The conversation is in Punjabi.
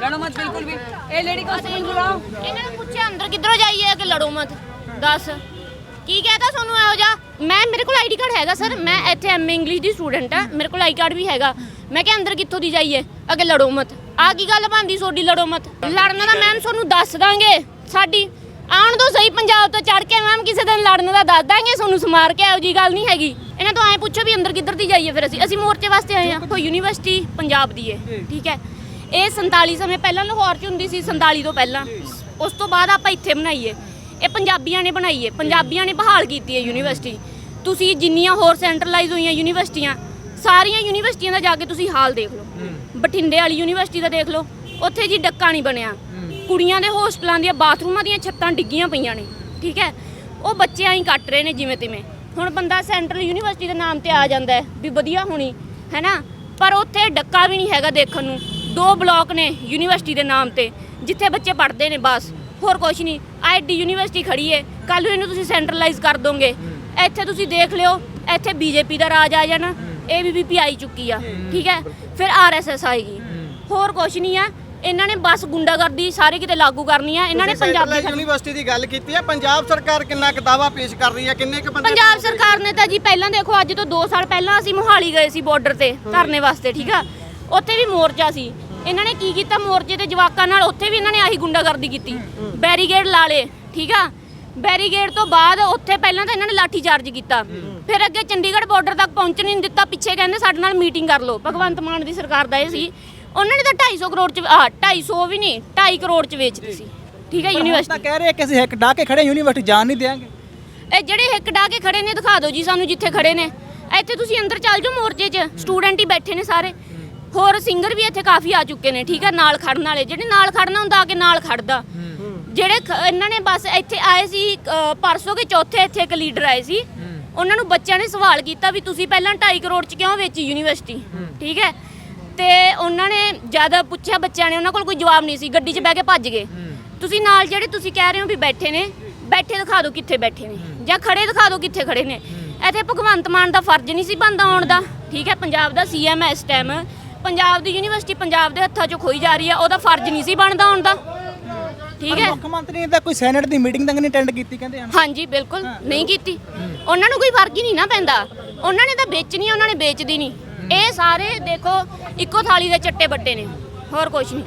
लड़ो मत बिल्कुल भी ए लेडी कांस्टेबल बुलाओ ਇਹਨਾਂ ਨੂੰ ਪੁੱਛਿਆ ਅੰਦਰ ਕਿੱਧਰੋਂ ਜਾਈਏ ਕਿ ਲੜੋ ਮਤ ਦੱਸ ਕੀ ਕਹਤਾ ਤੁਹਾਨੂੰ ਇਹੋ ਜਿਹਾ ਮੈਂ ਮੇਰੇ ਕੋਲ ਆਈਡੀ ਕਾਰਡ ਹੈਗਾ ਸਰ ਮੈਂ ਇੱਥੇ ਐਮਏ ਇੰਗਲਿਸ਼ ਦੀ ਸਟੂਡੈਂਟ ਆ ਮੇਰੇ ਕੋਲ ਆਈ ਕਾਰਡ ਵੀ ਹੈਗਾ ਮੈਂ ਕਿਹਾ ਅੰਦਰ ਕਿੱਥੋਂ ਦੀ ਜਾਈਏ ਅਗੇ ਲੜੋ ਮਤ ਆ ਕੀ ਗੱਲ ਬੰਦੀ ਸੋਡੀ ਲੜੋ ਮਤ ਲੜਨ ਦਾ ਮੈਮ ਤੁਹਾਨੂੰ ਦੱਸ ਦਾਂਗੇ ਸਾਡੀ ਆਉਣ ਦੋ ਸਹੀ ਪੰਜਾਬ ਤੋਂ ਚੜ ਕੇ ਮੈਮ ਕਿਸੇ ਦਿਨ ਲੜਨ ਦਾ ਦੱਸ ਦਾਂਗੇ ਤੁਹਾਨੂੰ ਸਮਾਰ ਕੇ ਜੀ ਗੱਲ ਨਹੀਂ ਹੈਗੀ। ਇਹਨਾਂ ਤੋਂ ਐ ਪੁੱਛੋ ਵੀ ਅੰਦਰ ਕਿੱਧਰ ਦੀ ਜਾਈਏ ਫਿਰ ਅਸੀਂ। ਅਸੀਂ ਮੋਰਚੇ ਵਾਸਤੇ ਆਏ ਆ ਕੋਈ ਯੂਨੀਵਰਸਿਟੀ ਪੰਜਾਬ ਦੀ ਹੈ ਠੀਕ ਹੈ। ਇਹ 47 ਸਮੇਂ ਪਹਿਲਾਂ ਲਾਹੌਰ ਚ ਹੁੰਦੀ ਸੀ 47 ਤੋਂ ਪਹਿਲਾਂ। ਉਸ ਤੋਂ ਬਾਅਦ ਆਪਾਂ ਇੱਥੇ ਬਣਾਈਏ। ਇਹ ਪੰਜਾਬੀਆਂ ਨੇ ਬਣਾਈ ਹੈ ਪੰਜਾਬੀਆਂ ਨੇ ਬਹਾਲ ਕੀਤੀ ਹੈ ਯੂਨੀਵਰਸਿਟੀ। ਤੁਸੀਂ ਜਿੰਨੀਆਂ ਹੋਰ ਸੈਂਟਰਲਾਈਜ਼ ਹੋਈਆਂ ਯੂਨੀਵਰਸਿਟੀਆਂ ਸਾਰੀਆਂ ਯੂਨੀਵਰਸਿਟੀਆਂ ਦਾ ਜਾ ਕੇ ਤੁਸੀਂ ਹਾਲ ਦੇਖ ਲਓ। ਬਠਿੰਡੇ ਵਾਲੀ ਯੂਨੀਵਰਸਿਟੀ ਦਾ ਦੇਖ ਲਓ। ਉੱਥੇ ਜੀ ਡੱਕਾ ਨਹੀਂ ਬਣਿਆ। ਕੁੜੀਆਂ ਦੇ ਹੋਸਟਲਾਂ ਦੀਆਂ ਬਾਥਰੂਮਾਂ ਦੀਆਂ ਛੱਤਾਂ ਡਿੱਗੀਆਂ ਪਈਆਂ ਨੇ ਠੀਕ ਹੈ? ਉਹ ਬੱਚਿਆਂ ਹੀ ਕੱਟ ਰਹੇ ਨੇ ਜਿਵੇਂ ਤਿਵੇਂ। ਹੁਣ ਬੰਦਾ ਸੈਂਟਰਲ ਯੂਨੀਵਰਸਿਟੀ ਦੇ ਨਾਮ ਤੇ ਆ ਜਾਂਦਾ ਹੈ ਵੀ ਵਧੀਆ ਹੋਣੀ ਹੈਨਾ ਪਰ ਉੱਥੇ ਡੱਕਾ ਵੀ ਨਹੀਂ ਹੈਗਾ ਦੇਖਣ ਨੂੰ। ਦੋ ਬਲਾਕ ਨੇ ਯੂਨੀਵਰਸਿਟੀ ਦੇ ਨਾਮ ਤੇ ਜਿੱਥੇ ਬੱਚੇ ਪੜ੍ਹਦੇ ਨੇ ਬਸ। ਹੋਰ ਕੁਝ ਨਹੀਂ। ਆਈਡੀ ਯੂਨੀਵਰਸਿਟੀ ਖੜੀ ਹੈ ਕੱਲ ਨੂੰ ਇਹਨੂੰ ਤੁਸੀਂ ਸੈਂਟਰਲਾਈਜ਼ ਕਰ ਦੋਗੇ। ਇੱਥੇ ਤੁਸੀਂ ਦੇਖ ਲਿਓ ਇੱਥੇ ਬੀਜੇਪੀ ਦਾ ਰਾਜ ਆ ਜਾਣਾ ਏਬੀਵੀਪੀ ਆਈ ਚੁੱਕੀ ਆ ਠੀਕ ਹੈ? ਫਿਰ ਆਰਐਸਐਸ ਆਏਗੀ। ਹੋਰ ਕੁਝ ਨਹੀਂ ਆ। ਇਹਨਾਂ ਨੇ ਬਸ ਗੁੰਡਾਗਰਦੀ ਸਾਰੇ ਕਿਤੇ ਲਾਗੂ ਕਰਨੀ ਆ ਇਹਨਾਂ ਨੇ ਪੰਜਾਬੀ ਸੈਂਟਰਲ ਯੂਨੀਵਰਸਿਟੀ ਦੀ ਗੱਲ ਕੀਤੀ ਹੈ ਪੰਜਾਬ ਸਰਕਾਰ ਕਿੰਨਾ ਕੁ ਦਾਅਵਾ ਪੇਸ਼ ਕਰ ਰਹੀ ਹੈ ਕਿੰਨੇ ਕੁ ਬੰਦੇ ਪੰਜਾਬ ਸਰਕਾਰ ਨੇ ਤਾਂ ਜੀ ਪਹਿਲਾਂ ਦੇਖੋ ਅੱਜ ਤੋਂ 2 ਸਾਲ ਪਹਿਲਾਂ ਅਸੀਂ ਮੋਹਾਲੀ ਗਏ ਸੀ ਬਾਰਡਰ ਤੇ ਧਰਨੇ ਵਾਸਤੇ ਠੀਕ ਆ? ਉੱਥੇ ਵੀ ਮੋਰਚਾ ਸੀ। ਇਹਨਾਂ ਨੇ ਕੀ ਕੀਤਾ? ਮੋਰਚੇ ਤੇ ਜਵਾਕਾਂ ਨਾਲ ਉੱਥੇ ਵੀ ਇਹਨਾਂ ਨੇ ਆਹੀ ਗੁੰਡਾਗਰਦੀ ਕੀਤੀ। ਬੈਰੀਗੇਡ ਲਾ ਲੇ ਠੀਕ ਆ? ਬੈਰੀਗੇਡ ਤੋਂ ਬਾਅਦ ਉੱਥੇ ਪਹਿਲਾਂ ਤਾਂ ਇਹਨਾਂ ਨੇ ਲਾਠੀ ਚਾਰਜ ਕੀਤਾ। ਫਿਰ ਅੱਗੇ ਚੰਡੀਗੜ੍ਹ ਬਾਰਡਰ ਤੱਕ ਪਹੁੰਚਣ ਨਹੀਂ ਦਿੱਤਾ ਪਿੱਛੇ ਕਹਿੰਦੇ ਸਾਡੇ ਨਾਲ ਮੀਟਿੰਗ ਕਰ ਲਓ। ਭਗਵੰਤ ਮਾਨ ਦੀ ਸਰਕਾਰ ਦਾ ਇਹ ਸੀ। ਉਹਨਾਂ ਨੇ ਤਾਂ 250 ਕਰੋੜ ਚ ਆ 250 ਵੀ ਨਹੀਂ 2.5 ਕਰੋੜ ਚ ਵੇਚਦੀ ਸੀ। ਠੀਕ ਹੈ ਤਾਂ ਯੂਨੀਵਰਸਿਟੀ। ਕਹਿ ਰਹੇ ਕਿ ਅਸੀਂ ਹਿੱਕ ਡਾ ਕੇ ਖੜੇ ਯੂਨੀਵਰਸਿਟੀ ਜਾਣ ਨਹੀਂ ਦੇਾਂਗੇ ਇਹ ਜਿਹੜੇ ਹਿੱਕ ਡਾ ਕੇ ਖੜੇ ਨੇ ਦਿਖਾ ਦਿਓ ਜੀ ਸਾਨੂੰ ਜਿੱਥੇ ਖੜੇ ਨੇ। ਇੱਥੇ ਤੁਸੀਂ ਅੰਦਰ ਚੱਲ ਜਾਓ ਮੋਰਚੇ 'ਚ ਸਟੂਡੈਂਟ ਹੀ ਬੈਠੇ ਨੇ ਸਾਰੇ। ਹੋਰ ਸਿੰਗਰ ਵੀ ਇੱਥੇ ਕਾਫੀ ਆ ਚੁੱਕੇ ਨੇ ਠੀਕ ਹੈ ਨਾਲ ਖੜਨ ਵਾਲੇ। ਜਿਹੜੇ ਨਾਲ ਖੜਨਾ ਹੁੰਦਾ ਆ ਕੇ ਨਾਲ ਖੜਦਾ। ਜਿਹੜੇ ਖ- ਇਹਨਾਂ ਨੇ ਬਸ ਇੱਥੇ ਆਏ ਸੀ ਅ, ਪਰਸੋਂ ਕੇ ਚੌਥੇ ਇੱਥੇ ਇੱਕ ਲੀਡਰ ਆਏ ਸੀ। ਉਹਨਾਂ ਨੂੰ ਬੱਚਿਆਂ ਨੇ ਸਵਾਲ ਕੀਤਾ ਵੀ ਤੁਸੀਂ ਪਹਿਲਾਂ 2.5 ਕਰੋੜ 'ਚ ਕਿਉਂ ਵੇਚੀ ਯੂਨੀਵਰਸਿਟੀ? ਠੀਕ ਹੈ ਤੇ ਉਹਨਾਂ ਨੇ ਜਦ ਪੁੱਛਿਆ ਬੱਚਿਆਂ ਨੇ ਉਹਨਾਂ ਕੋਲ ਕੋਈ ਜਵਾਬ ਨਹੀਂ ਸੀ ਗੱਡੀ 'ਚ ਬਹਿ ਕੇ ਭੱਜ ਗਏ। ਤੁਸੀਂ ਨਾਲ ਜਿਹੜੇ ਤੁਸੀਂ ਕਹਿ ਰਹੇ ਹੋ ਵੀ ਬੈਠੇ ਨੇ ਬੈਠੇ ਦਿਖਾ ਦਿਓ ਕਿੱਥੇ ਬੈਠੇ ਨੇ ਜਾਂ ਖੜੇ ਦਿਖਾ ਦਿਓ ਕਿੱਥੇ ਖੜੇ ਨੇ। ਇੱਥੇ ਭਗਵੰਤ ਮਾਨ ਦਾ ਫਰਜ਼ ਨਹੀਂ ਸੀ ਬੰਦਾ ਆਉਣ ਦਾ। ਠੀਕ ਹੈ ਪੰਜਾਬ ਦਾ ਸੀਐਮ ਹੈ ਇਸ ਟਾਈਮ ਪੰਜਾਬ ਦੀ ਯੂਨੀਵਰਸਿਟੀ ਪੰਜਾਬ ਦੇ ਹੱਥਾਂ 'ਚੋਂ ਖੋਈ ਜਾ ਰਹੀ ਹੈ ਉਹਦਾ ਫਰਜ਼ ਨਹੀਂ ਸੀ ਬਣਦਾ ਆਉਣ ਦਾ। ਠੀਕ ਹੈ। ਮੁੱਖ ਮੰਤਰੀ ਨੇ ਤਾਂ ਕੋਈ ਸੈਨੇਟ ਦੀ ਮੀਟਿੰਗ ਤੱਕ ਨਹੀਂ ਅਟੈਂਡ ਕੀਤੀ ਕਹਿੰਦੇ ਹਨ। ਹਾਂਜੀ ਬਿਲਕੁਲ ਨਹੀਂ ਕੀਤੀ। ਉਹਨਾਂ ਨੂੰ ਕੋਈ ਫ਼ਰਕ ਹੀ ਨਹੀਂ ਨਾ ਪੈਂਦਾ। ਉਹਨਾਂ ਨੇ ਤਾਂ ਵੇਚਣੀ ਆ, ਉਹਨਾਂ ਨੇ ਵੇਚਦੀ ਨਹੀਂ। ਇਹ ਸਾਰੇ ਦੇਖੋ ਇੱਕੋ ਥਾਲੀ ਦੇ ਚੱਟੇ ਬੱਟੇ ਨੇ। ਹੋਰ ਕੁਝ ਨਹੀਂ।